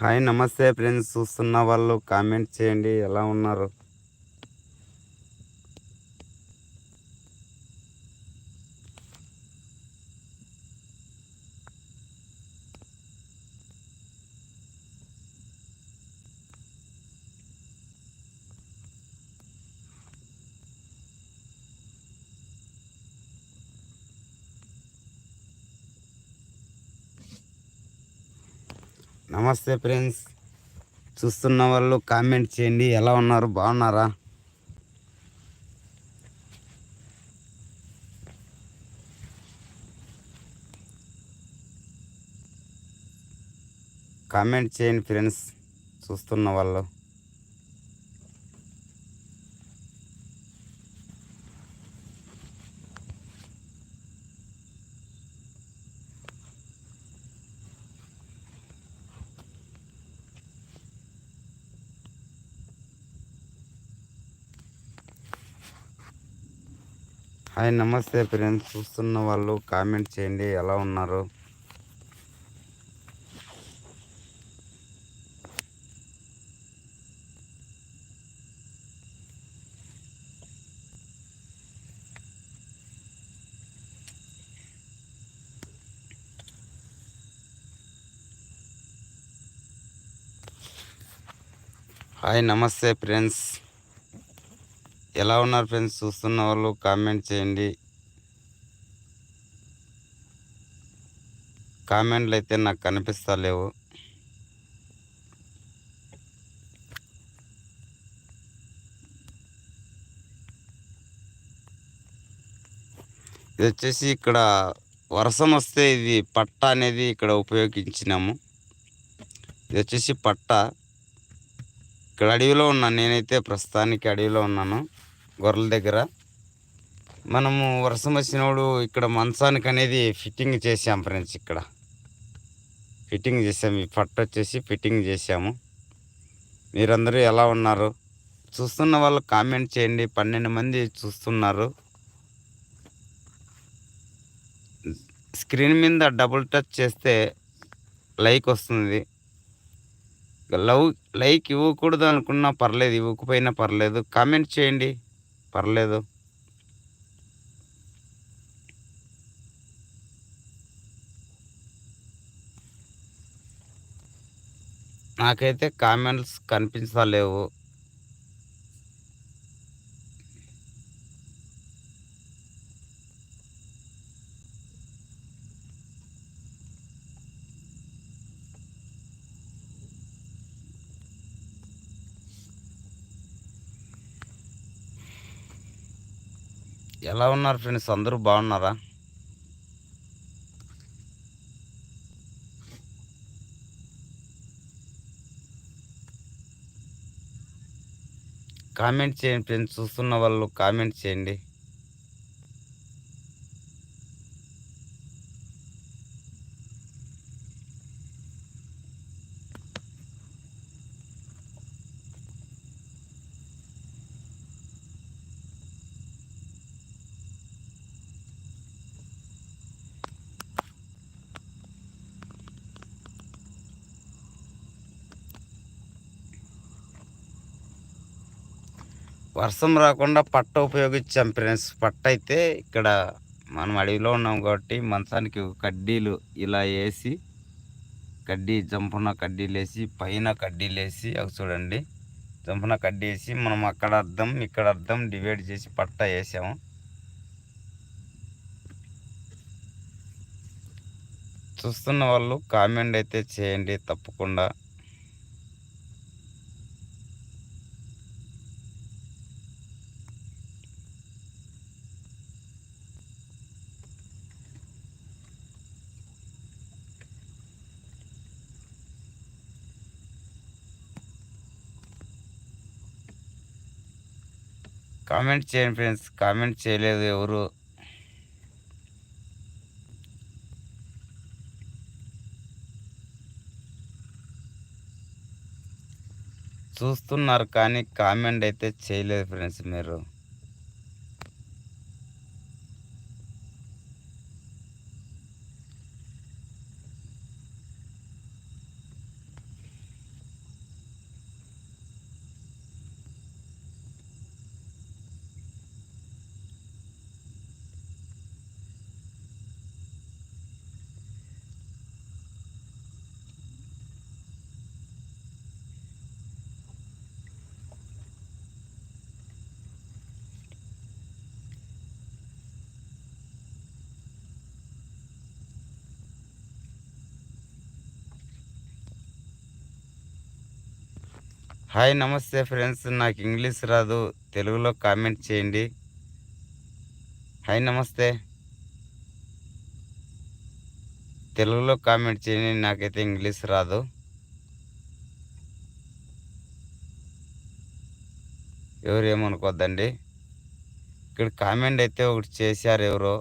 Hi నమస్తే friends. చూస్తున్న వాళ్ళు కామెంట్ చేయండి. ఎలా ఉన్నారు? నమస్తే ఫ్రెండ్స్. చూస్తున్న వాళ్ళు కామెంట్ చేయండి. ఎలా ఉన్నారు? బాగున్నారా? కామెంట్ చేయండి ఫ్రెండ్స్. చూస్తున్న వాళ్ళు. హాయ్ నమస్తే ఫ్రెండ్స్. చూస్తున్న వాళ్ళు కామెంట్ చేయండి ఎలా ఉన్నారు? హాయ్ నమస్తే ఫ్రెండ్స్. ఎలా ఉన్నారు ఫ్రెండ్స్? చూస్తున్న వాళ్ళు కామెంట్ చేయండి. కామెంట్లు అయితే నాకు కనిపిస్తలేవు ఇది వచ్చేసి ఇక్కడ వర్షం వస్తే ఇది పట్ట అనేది ఇక్కడ ఉపయోగించినాము. ఇది వచ్చేసి పట్ట. ఇక్కడ అడవిలో ఉన్నాను నేనైతే ప్రస్తుతానికి అడవిలో ఉన్నాను. గొర్రెల దగ్గర. మనము వర్షం వచ్చినప్పుడు ఇక్కడ మంచానికి అనేది ఫిట్టింగ్ చేసాం ఫ్రెండ్స్ ఇక్కడ. ఫిట్టింగ్ చేసాము ఈ పట్ట వచ్చేసి ఫిట్టింగ్ చేసాము. మీరందరూ ఎలా ఉన్నారు? చూస్తున్న వాళ్ళు కామెంట్ చేయండి. పన్నెండు మంది చూస్తున్నారు. స్క్రీన్ మీద డబుల్ టచ్ చేస్తే లైక్ వస్తుంది. లవ్ లైక్ ఇవ్వకూడదు అనుకున్నా పర్లేదు ఇవ్వకపోయినా పర్లేదు. కామెంట్ చేయండి. పర్లేదు. నాకైతే కామెంట్స్ కనిపించలేవు. ఎలా ఉన్నారు ఫ్రెండ్స్ అందరూ బాగున్నారా? కామెంట్ చేయండి ఫ్రెండ్స్ చూస్తున్న వాళ్ళు కామెంట్ చేయండి. వర్షం రాకుండా పట్ట ఉపయోగించాం ఫ్రెండ్స్. పట్ట అయితే ఇక్కడ మనం అడవిలో ఉన్నాం కాబట్టి మంచానికి కడ్డీలు ఇలా వేసి కడ్డీ జంపున కడ్డీలు వేసి పైన కడ్డీలు వేసి అవి చూడండి. జంపున కడ్డీ వేసి మనం అక్కడ అర్థం ఇక్కడ అర్థం డివైడ్ చేసి పట్ట వేసాము. చూస్తున్న వాళ్ళు కామెంట్ అయితే చేయండి తప్పకుండా. కామెంట్ చేయండి ఫ్రెండ్స్. కామెంట్ చేయలేదు ఎవరు. చూస్తున్నారు కానీ కామెంట్ అయితే చేయలేదు ఫ్రెండ్స్ మీరు. హాయ్ నమస్తే ఫ్రెండ్స్. నాకు ఇంగ్లీష్ రాదు. తెలుగులో కామెంట్ చేయండి. హాయ్ నమస్తే. తెలుగులో కామెంట్ చేయండి. నాకైతే ఇంగ్లీష్ రాదు. ఎవరు ఏమనుకోద్దండి ఇక్కడ కామెంట్ అయితే ఒకటి చేశారు ఎవరో.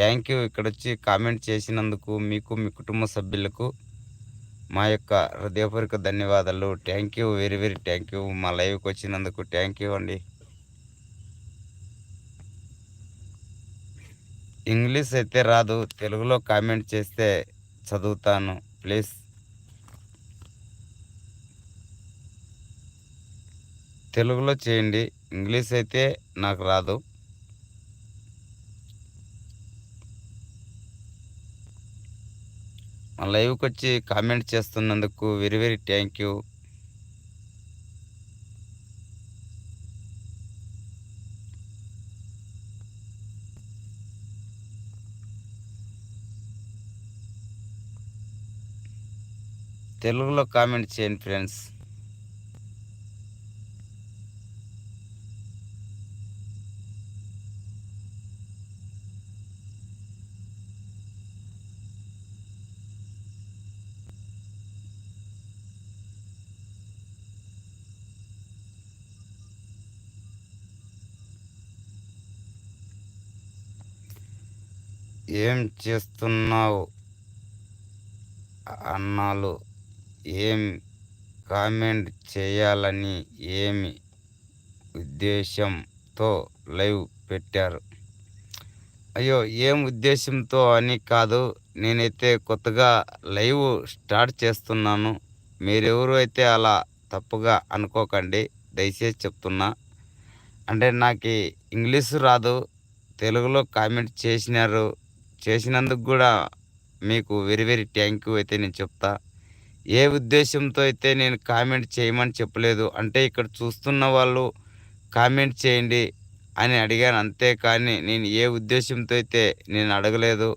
Thank you. ఇక్కడ వచ్చి కామెంట్ చేసినందుకు మీకు మీ కుటుంబ సభ్యులకు మా యొక్క హృదయపూర్వక ధన్యవాదాలు. Thank you very very thank you మా లైవ్కి వచ్చినందుకు థ్యాంక్ యూ అండి. ఇంగ్లీష్ అయితే రాదు తెలుగులో కామెంట్ చేస్తే చదువుతాను ప్లీజ్ తెలుగులో చేయండి ఇంగ్లీష్ అయితే నాకు రాదు. లైవ్కి వచ్చి కామెంట్ చేస్తున్నందుకు వెరీ వెరీ థ్యాంక్ యూ. తెలుగులో కామెంట్ చేయండి ఫ్రెండ్స్. ఏం చేస్తున్నావు? అన్నాలు. ఏం కామెంట్ చేయాలని ఏమి ఉద్దేశంతో లైవ్ పెట్టారు? అయ్యో ఏం ఉద్దేశంతో అని కాదు. నేనైతే కొత్తగా లైవ్ స్టార్ట్ చేస్తున్నాను. మీరెవరు అయితే అలా తప్పుగా అనుకోకండి దయచేసి చెప్తున్నా. అంటే నాకు ఇంగ్లీషు రాదు తెలుగులో కామెంట్ చేసినారు. చేసినందుకు కూడా మీకు వెరీ వెరీ థ్యాంక్ యూ అయితే నేను చెప్తా. ఏ ఉద్దేశంతో అయితే నేను కామెంట్ చేయమని చెప్పలేదు అంటే ఇక్కడ చూస్తున్న వాళ్ళు కామెంట్ చేయండి అని అడిగాను అంతే కానీ నేను ఏ ఉద్దేశంతో అయితే నేను అడగలేదు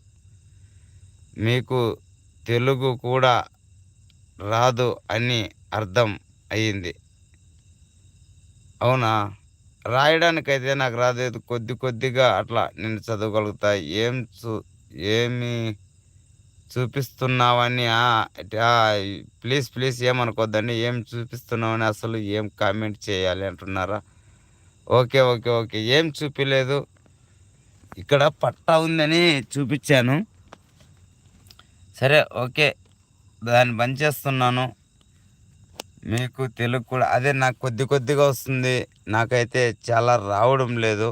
మీకు తెలుగు కూడా రాదు అని అర్థం అయ్యింది. అవునా? రాయడానికైతే నాకు రాలేదు కొద్ది కొద్దిగా అట్లా నేను చదవగలుగుతా. ఏం చూ ఏమి చూపిస్తున్నావని? Please please ఏమనుకోద్దండి. ఏం చూపిస్తున్నావని అసలు ఏం కామెంట్ చేయాలి అంటున్నారా? Okay okay okay. ఏం చూపించలేదు ఇక్కడ పట్టా ఉందని చూపించాను. సరే ఓకే. దాన్ని బంద్ చేస్తున్నాను. మీకు తెలుగు కూడా అదే నాకు కొద్ది కొద్దిగా వస్తుంది. నాకైతే చాలా రావడం లేదు.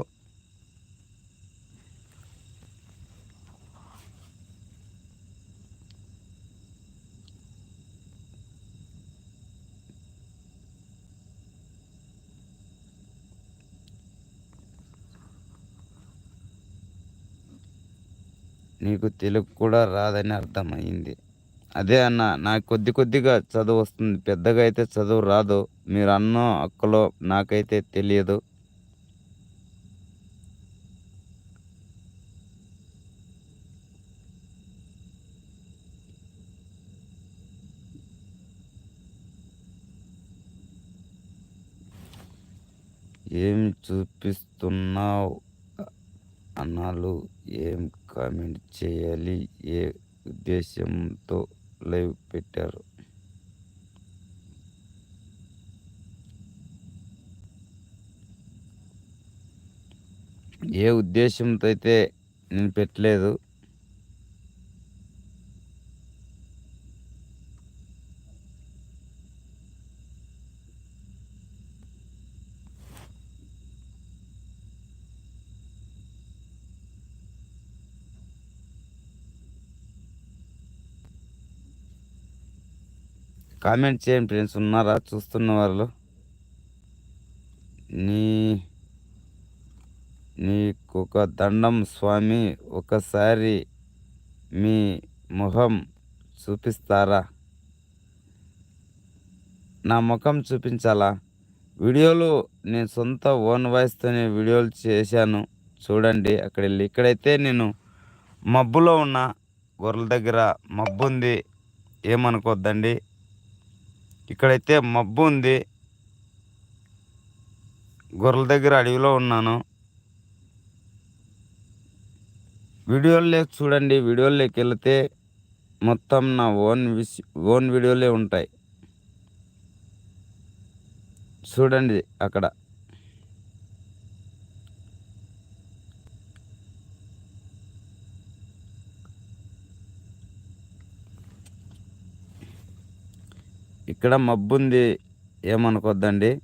నీకు తెలుగు కూడా రాదని అర్థమైంది. అదే అన్న నాకు కొద్ది కొద్దిగా చదువు వస్తుంది. పెద్దగా అయితే చదువు రాదు. మీరు అన్నో అక్కలో నాకైతే తెలియదు. ఏం చూపిస్తున్నావు? అన్నాలు ఏం కామెంట్ చేయాలి. ఏ ఉద్దేశంతో లైవ్ పెట్టారు? ఏ ఉద్దేశంతో అయితే నేను పెట్టలేదు. కామెంట్ చేయండి ఫ్రెండ్స్. ఉన్నారా? చూస్తున్న వాళ్ళు. నీ నీకొక దండం స్వామి ఒకసారి మీ ముఖం చూపిస్తారా? నా ముఖం చూపించాలా? వీడియోలు నేను సొంత ఓన్ వాయిస్తోనే వీడియోలు చేశాను. చూడండి అక్కడ వెళ్ళి ఇక్కడైతే నేను మబ్బులో ఉన్న గొర్రెల దగ్గర మబ్బు ఉంది ఏమనుకోద్దండి? ఇక్కడైతే మబ్బు ఉంది. గొర్రెల దగ్గర అడవిలో ఉన్నాను. వీడియోలోకి చూడండి. వీడియోలోకి వెళితే మొత్తం నా ఓన్ విస్ ఓన్ వీడియోలే ఉంటాయి. చూడండి అక్కడ. ఇక్కడ మబ్బు ఉంది ఏమనుకోద్దండి?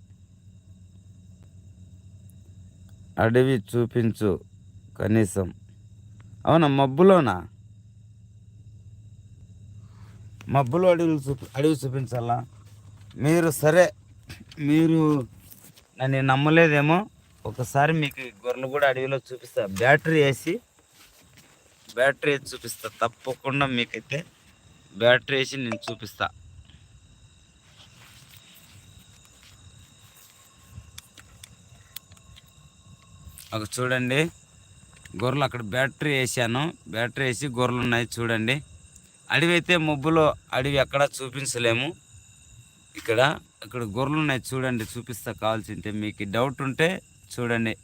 అడవి చూపించు కనీసం. అవునా మబ్బులోనా? మబ్బులో అడవులు చూపి అడవి చూపించాలా? మీరు సరే మీరు నన్ను నమ్మలేదేమో ఒకసారి మీకు గొర్రెలు కూడా అడవిలో చూపిస్తా. బ్యాటరీ వేసి బ్యాటరీ వేసి చూపిస్తా. తప్పకుండా మీకైతే బ్యాటరీ వేసి నేను చూపిస్తా. ఒక చూడండి గొర్రెలు అక్కడ బ్యాటరీ వేసాను. బ్యాటరీ వేసి గొర్రెలు ఉన్నాయి చూడండి. అడవి అయితే మబ్బులో అడవి ఎక్కడా చూపించలేము. ఇక్కడ ఇక్కడ గొర్రెలు ఉన్నాయి చూడండి చూపిస్తా కావాల్సింటే మీకు డౌట్ ఉంటే చూడండి.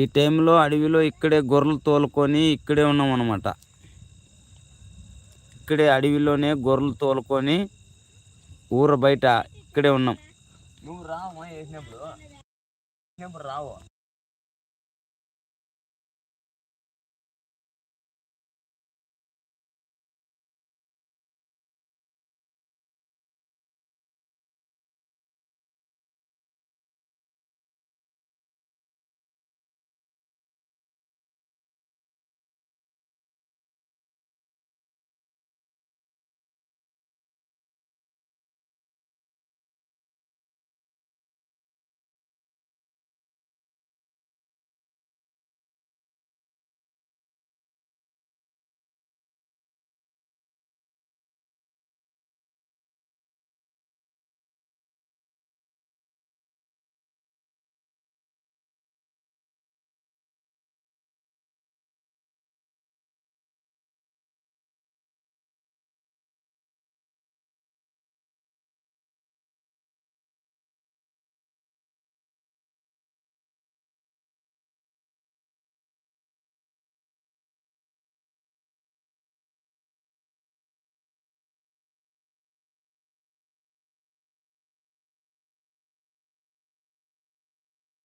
ఈ టైంలో అడవిలో ఇక్కడే గొర్రెలు తోలుకొని ఇక్కడే ఉన్నాం అనమాట ఇక్కడే అడవిలోనే గొర్రెలు తోలుకొని ఊరు బయట ఇక్కడే ఉన్నాం. నువ్వు రావు వేసినప్పుడు రావు.